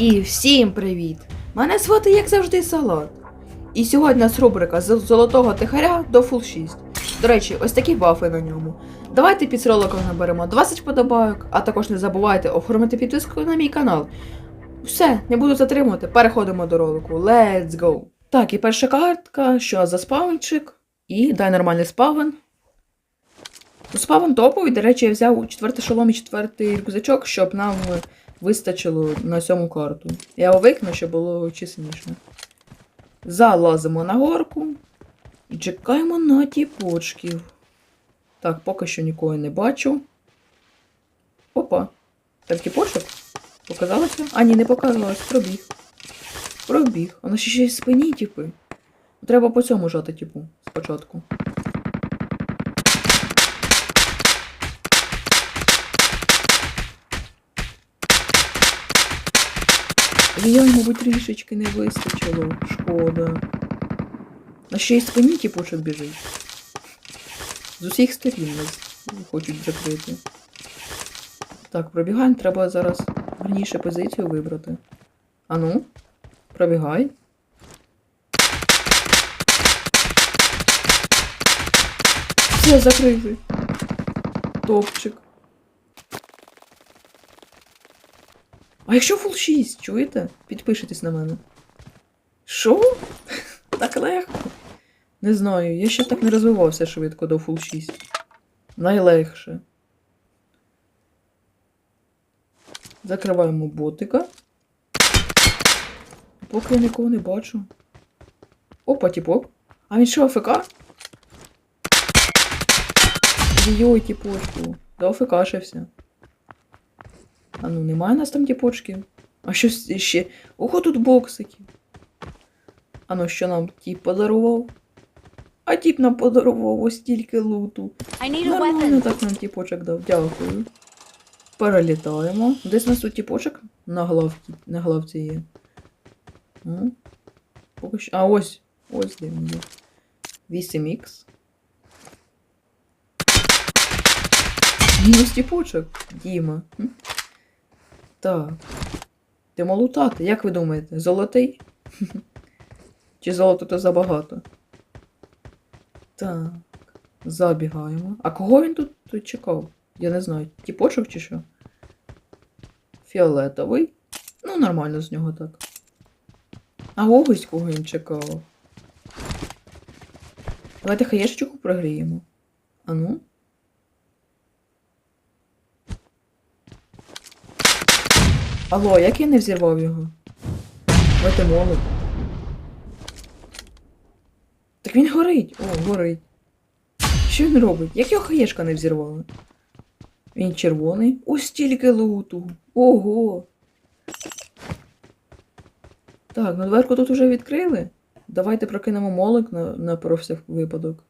І всім привіт! Мене звати, як завжди, Салат. І сьогодні у нас рубрика з золотого тихаря до фул 6. До речі, ось такі бафи на ньому. Давайте під роликом наберемо 20 подобайок, а також не забувайте оформити підписку на мій канал. Все, не буду затримувати, переходимо до ролику. Let's go! Так, і перша картка, що за спавнчик. І дай нормальний спавн. Ну, Спавн топовий, до речі, я взяв четвертий шолом і четвертий рюкзачок, щоб нам вистачило на сьому карту. Я його викину, щоб було чесніше. Залазимо на горку і чекаємо на тіпочків. Так, поки що нікого не бачу. Опа. Там тіпочок? Показалося? А, ні, не показалось. Пробіг. Пробіг. Воно ще ще й спині, типи. Треба по цьому жати, типу, спочатку. Ой, мабуть, трішечки не вистачило. Шкода. На ще й спині тіпочок біжить. З усіх сторін нас хочуть закрити. Так, пробігаємо, треба зараз гарніше позицію вибрати. Ану, пробігай. Все, закрили. Топчик. А якщо фул 6, чуєте? Підпишитесь на мене. Що? Так легко. Не знаю, я ще так не розвивався швидко до фул 6. Найлегше. Закриваємо ботика. Поки я нікого не бачу. Опа, тіпок. А він що, АФК? Йой, тіпочку. До АФКшився. А ну, немає у нас там тіпочків. А що ще? Ого, тут боксики. А ну, що нам тіп подарував? А тіп нам подарував ось стільки луту. Нормально так нам тіпочок дав. Дякую. Перелітаємо. Десь у нас тут тіпочок на главці, на главці є. Поки що. А ось. Ось де він є. 8х. Мінус тіпочок. Діма. Так. Йдемо лутати. Як ви думаєте, золотий? Чи золото то забагато? Так. Забігаємо. А кого він тут, тут чекав? Я не знаю. Тіпочок чи що? Фіолетовий. Ну, нормально з нього так. А ось кого він чекав. Давайте хаєшечку прогріємо. А ну. Алло, як я не взірвав його? Давайте молот. Так він горить. О, горить. Що він робить? Як його хаєшка не взірвала? Він червоний. Ось стільки луту. Ого. Так, ну дверку тут уже відкрили. Давайте прокинемо молик на, на про випадок.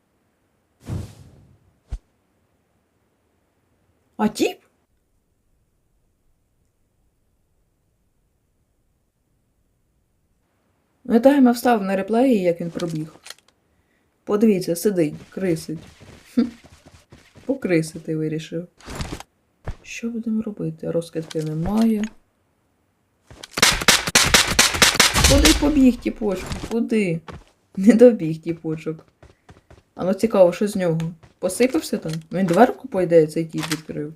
А тіп? Ну, тайма встав на реплеї, як він пробіг. Подивіться, сидить, крисить. Покрисити вирішив. Що будемо робити? Розкидки немає. Куди побіг тіпочку? Куди? Не добіг тіпочок. А ну цікаво, що з нього? Посипався там? Ну він дверку, по ідеї, цей тіп відкрив.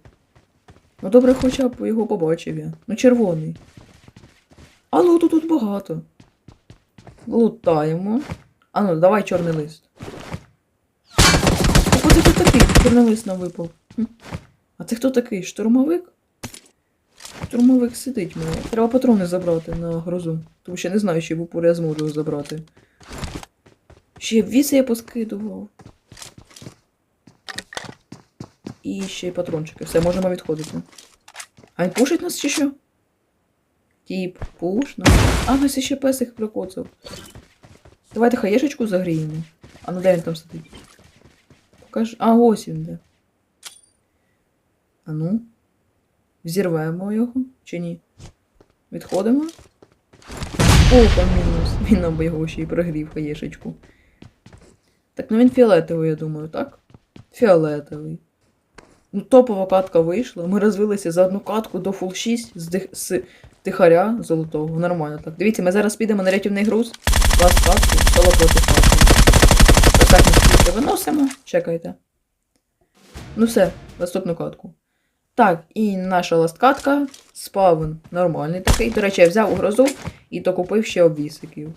Ну добре, хоча б його побачив я. Ну червоний. А луту тут багато. Лутаємо. А ну, давай чорний лист. О, це тут такий? Чорний лист нам випав. А це хто такий? Штурмовик? Штурмовик сидить мене. Треба патрони забрати на грозу. Тому що я не знаю, чи в упор я зможу забрати. Ще віси я поскидував. І ще й патрончики. Все, можемо відходити. А він пушить нас чи що? Тіп, пуш нас. А, нас ще песик прикоцав. Давайте хаєшечку загріємо. А ну де він там сидить? Покаж. А, ось він де. А ну. Взірвемо його чи ні? Відходимо. Опа, мінус. Він нам би його ще й прогрів хаєшечку. Так, ну він фіолетовий, я думаю, так? Фіолетовий. Ну, топова катка вийшла. Ми розвилися за одну катку до фул 6 з, з тихаря золотого. Нормально так. Дивіться, ми зараз підемо на рятівний груз. Вас катку, соло проти катки. Ось так ми виносимо. Чекайте. Ну все, наступну катку. Так, і наша ласткатка. Спавн нормальний такий. До речі, я взяв у грозу і докупив ще обвісиків.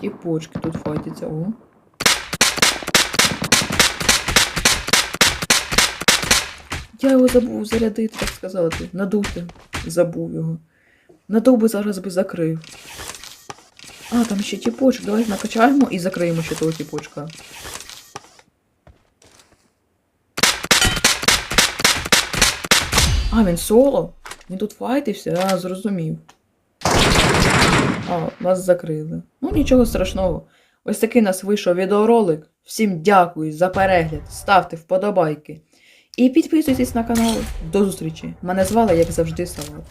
Ті почки тут файтяться. О. Я його забув зарядити, так сказати. Надути. Забув його. Надув би зараз би закрив. А, там ще тіпочок. Давай накачаємо і закриємо ще того тіпочка. А, він соло? Він тут файтився, а, зрозумів. А, нас закрили. Ну, нічого страшного. Ось такий нас вийшов відеоролик. Всім дякую за перегляд. Ставте вподобайки. І підписуйтесь на канал. До зустрічі. Мене звали, як завжди, Салат.